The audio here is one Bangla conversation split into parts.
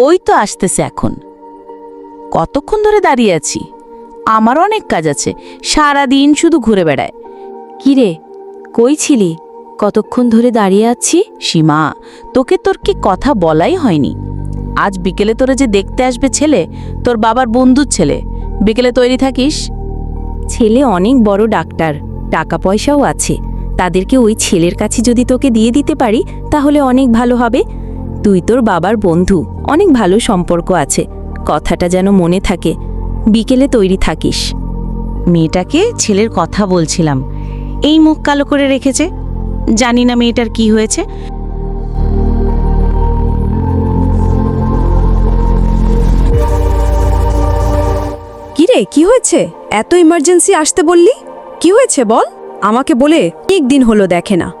ওই তো আসতেছে এখন। কতক্ষণ ধরে দাঁড়িয়ে আছি? আমার অনেক কাজ আছে সারা দিন শুধু ঘুরে বেড়ায়। কিরে, কই ছিলি? কতক্ষণ ধরে দাঁড়িয়ে আছি? সীমা, তোকে তোর কি কথা বলাই হয়নি? আজ বিকেলে তোরা যে দেখতে আসবে ছেলে, তোর বাবার বন্ধুর ছেলে। বিকেলে তৈরি থাকিস? ছেলে অনেক বড় ডাক্তার টাকা পয়সাও আছে। তাদেরকে ওই ছেলের কাছে যদি তোকে দিয়ে দিতে পারি, তাহলে অনেক ভালো হবে। তুই তোর বাবার বন্ধু। অনেক ভালো সম্পর্ক আছে। কথাটা যেন মনে থাকে। বিকেলে তৈরি থাকিস। মেয়েটাকে ছেলের কথা বলছিলাম। এই মুখ কালো করে রেখেছে। জানি না মেয়েটার কি হয়েছে। কিরে কি হয়েছে? এত ইমার্জেন্সি আসতে বললি? কি হয়েছে বল? আমাকে বলে দিন হলো দেখে না।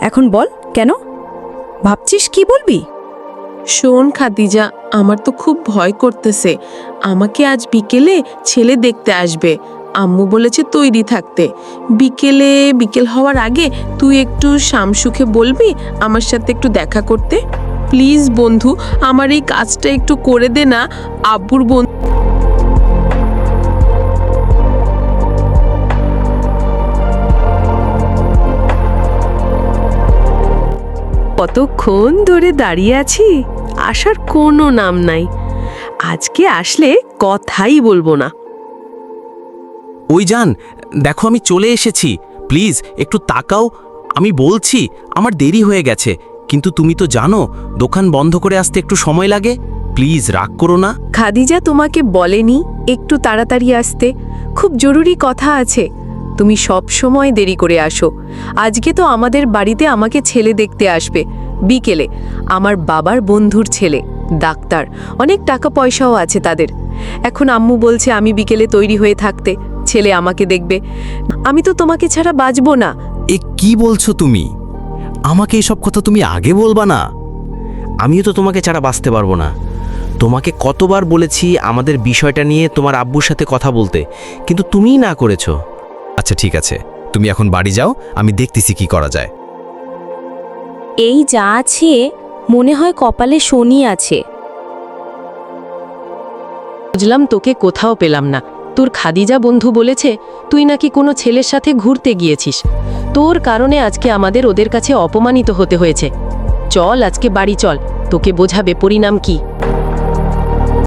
এখন বল কেন? ভাবছিস কি বলবি? শোন খাদিজা, আমার তো খুব ভয় করতেছে। আমাকে আজ বিকেলে ছেলে দেখতে আসবে। আম্মু বলেছে তৈরি থাকতে। বিকেলে, বিকেল হওয়ার আগে তুই একটু শামসুখে বলবি আমার সাথে একটু দেখা করতে? প্লিজ বন্ধু, আমার এই কাজটা একটু করে দে না। আব্বুর বন্ধু কতক্ষণ ধরে দাঁড়িয়ে আছি? আসার কোনো নাম নাই। আজকে আসলে কথাই বলব না। ওই যান দেখো আমি চলে এসেছি। প্লিজ একটু তাকাও। আমি বলছি আমার দেরি হয়ে গেছে। কিন্তু তুমি তো জানো দোকান বন্ধ করে আসতে একটু সময় লাগে। প্লিজ রাগ করো না। খাদিজা তোমাকে বলেনি একটু তাড়াতাড়ি আসতে। খুব জরুরি কথা আছে। তুমি সব সময় দেরি করে আসো। আজকে তো আমাদের বাড়িতে আমাকে ছেলে দেখতে আসবে। বিকেলে, আমার বাবার বন্ধুর ছেলে, ডাক্তার। অনেক টাকা পয়সাও আছে তাদের। এখন আম্মু বলছে আমি বিকেলে তৈরি হয়ে থাকতে, ছেলে আমাকে দেখবে। আমি তো তোমাকে ছাড়া বাঁচবো না। এ কি বলছো তুমি? আমাকে এসব কথা তুমি আগে বলবা না? আমিও তো তোমাকে ছাড়া বাঁচতে পারব না। তোমাকে কতবার বলেছি আমাদের বিষয়টা নিয়ে তোমার আব্বুর সাথে কথা বলতে, কিন্তু তুমিই না করেছ। আচ্ছা ঠিক আছে। তুমি এখন বাড়ি যাও আমি দেখতেছি কি করা যায়। এই যা আছে মনে হয় কপালে শনি আছে। বুঝলাম তোকে কোথাও পেলাম না। তোর খাদিজা বন্ধু বলেছে তুই নাকি কোনো ছেলের সাথে ঘুরতে গিয়েছিস। তোর কারণে আজকে আমাদের ওদের কাছে অপমানিত হতে হয়েছে। চল আজকে বাড়ি চল। তোকে বোঝাবে পরিণাম কি।